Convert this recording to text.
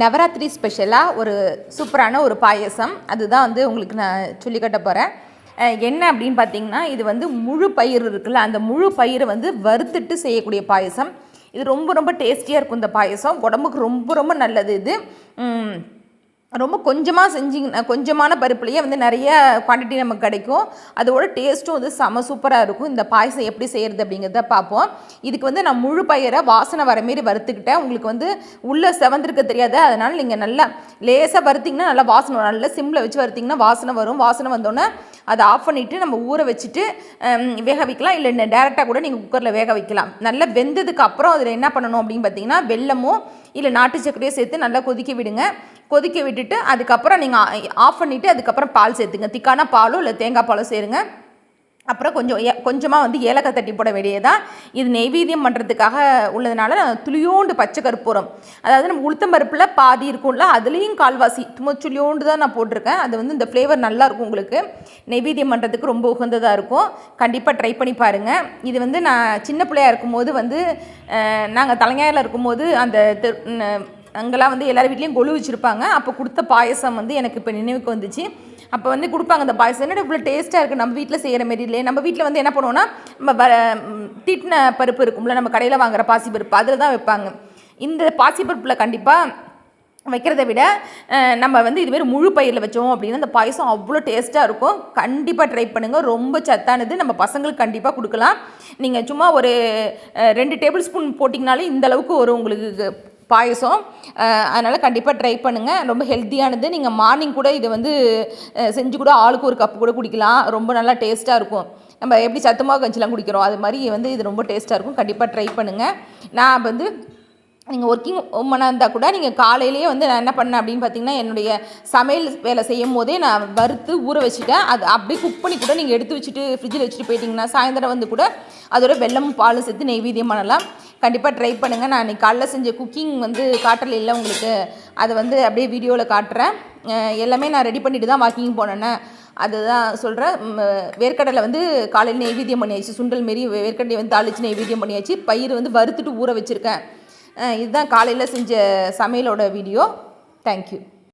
நவராத்திரி ஸ்பெஷலாக ஒரு சூப்பரான ஒரு பாயசம். அதுதான் வந்து உங்களுக்கு நான் சொல்லிக்கட்ட போகிறேன் என்ன அப்படின்னு பார்த்தீங்கன்னா இது வந்து முழு பயிர் இருக்குல்ல அந்த முழு பயிரை வந்து வறுத்துட்டு செய்யக்கூடிய பாயசம். இது ரொம்ப ரொம்ப டேஸ்டியாக இருக்கும் இந்த பாயசம். உடம்புக்கு ரொம்ப ரொம்ப நல்லது இது. ரொம்ப கொஞ்சமாக செஞ்சிங்கன்னா கொஞ்சமான பருப்புலேயே வந்து நிறைய குவான்டிட்டி நமக்கு கிடைக்கும். அதோட டேஸ்ட்டும் வந்து செம சூப்பராக இருக்கும். இந்த பாயசம் எப்படி செய்கிறது அப்படிங்கிறத பார்ப்போம். இதுக்கு வந்து நான் முழு பயிரை வாசனை வர மாரி வறுத்துக்கிட்டேன். உங்களுக்கு வந்து உள்ளே செவந்திருக்க தெரியாது. அதனால் நீங்கள் நல்லா லேசாக வறுத்திங்கன்னா நல்லா வாசனை வரும். நல்லா சிம்மில் வச்சு வறுத்திங்கன்னா வாசனை வரும். வாசனை வந்தோடனே அதை ஆஃப் பண்ணிவிட்டு நம்ம ஊற வச்சுட்டு வேக வைக்கலாம். இல்லை டேரெக்டாக கூட நீங்கள் குக்கரில் வேக வைக்கலாம். நல்லா வெந்ததுக்கு அப்புறம் அதில் என்ன பண்ணணும் அப்படின்னு பார்த்தீங்கன்னா வெல்லமோ இல்லை நாட்டு சர்க்கரையோ சேர்த்து நல்லா கொதிக்க விடுங்க. கொதிக்க விட்டுட்டு அதுக்கப்புறம் நீங்கள் ஆஃப் பண்ணிவிட்டு அதுக்கப்புறம் பால் சேர்த்துங்க. திக்கான பாலோ இல்லை தேங்காய் பாலோ சேருங்க. அப்புறம் கொஞ்சம் ஏ கொஞ்சமாக வந்து ஏலக்காய் தட்டி போட வேண்டியதான் இது நெய்வேத்தியம் பண்ணுறதுக்காக உள்ளதுனால துளியோண்டு பச்சை கற்பூரம். அதாவது நம்ம உளுத்தம் பருப்பில் பாதி இருக்கும்ல அதுலேயும் கால்வாசி சும்மா துளியோண்டு தான் நான் போட்டிருக்கேன். அது வந்து இந்த ஃப்ளேவர் நல்லாயிருக்கும் உங்களுக்கு. நெய்வேத்தியம் பண்ணுறதுக்கு ரொம்ப உகந்ததாக இருக்கும். கண்டிப்பாக ட்ரை பண்ணி பாருங்கள் இது வந்து நான் சின்ன பிள்ளையா இருக்கும்போது வந்து நாங்கள் தலைஞாயில் இருக்கும்போது அந்த அங்கெல்லாம் வந்து எல்லார் வீட்லேயும் கொலு வச்சுருப்பாங்க. அப்போ கொடுத்த பாயசம் வந்து எனக்கு இப்போ நினைவுக்கு வந்துச்சு. அப்போ வந்து கொடுப்பாங்க அந்த பாயசம். என்னடா இவ்வளோ டேஸ்ட்டாக இருக்குது நம்ம வீட்டில் செய்கிற மாரி இல்லையே. நம்ம வீட்டில் வந்து என்ன பண்ணுவோம்னா நம்ம வ தீட்டின பருப்பு இருக்கும்ல நம்ம கடையில் வாங்குற பாசி பருப்பு அதில் தான் வைப்பாங்க. இந்த பாசி பருப்பில் கண்டிப்பாக வைக்கிறத விட நம்ம வந்து இதுமாரி முழு பயிரில் வச்சோம் அப்படின்னா அந்த பாயசம் அவ்வளோ டேஸ்ட்டாக இருக்கும். கண்டிப்பாக ட்ரை பண்ணுங்கள் ரொம்ப சத்தானது. நம்ம பசங்களுக்கு கண்டிப்பாக கொடுக்கலாம். நீங்கள் சும்மா ஒரு ரெண்டு டேபிள் ஸ்பூன் போட்டிங்கனாலே இந்த அளவுக்கு ஒரு உங்களுக்கு. பாயசம். அதனால் கண்டிப்பாக ட்ரை பண்ணுங்கள் ரொம்ப ஹெல்த்தியானது நீங்கள் மார்னிங் கூட இதை வந்து செஞ்சு கூட ஆளுக்கு ஒரு கப்பு கூட குடிக்கலாம். ரொம்ப நல்லா டேஸ்ட்டாக இருக்கும். நம்ம எப்படி சத்துமாவு கஞ்சிலாம் குடிக்கிறோம் அது மாதிரி வந்து இது ரொம்ப டேஸ்ட்டாக இருக்கும். கண்டிப்பாக ட்ரை பண்ணுங்கள் நான் வந்து நீங்கள் ஒர்க்கிங் உமனாக இருந்தால் கூட நீங்கள் காலையிலேயே வந்து நான் என்ன பண்ணேன் அப்படின்னு பார்த்தீங்கன்னா என்னுடைய சமையல் வேலை செய்யும் போதே நான் வறுத்து ஊற வச்சுட்டேன். அது அப்படியே குக் பண்ணி கூட நீங்கள் எடுத்து வச்சுட்டு ஃப்ரிட்ஜில் வச்சுட்டு போயிட்டீங்கன்னா சாயந்தரம் வந்து கூட அதோட வெள்ளமும் பாலும் சேர்த்து நெய்வேதியம் பண்ணலாம். கண்டிப்பாக ட்ரை பண்ணுங்கள் நான் இன்னைக்கு காலைல செஞ்ச குக்கிங் வந்து காட்டல இல்லை உங்களுக்கு. அதை வந்து அப்படியே வீடியோவில் காட்டுறேன். எல்லாமே நான் ரெடி பண்ணிட்டு தான் வாக்கிங் போனேன்னே அதுதான் சொல்கிறேன் வேர்க்கடலை வந்து காலையில் நெய்வேத்தியம் பண்ணியாச்சு. சுண்டல் மாரி வேர்க்கடலை வந்து தாளித்து நெய்வேத்தியம் பண்ணியாச்சு. பயிர் வந்து வறுத்துட்டு ஊற வச்சுருக்கேன். இதுதான் காலையில் செஞ்ச சமையலோட வீடியோ தேங்க்யூ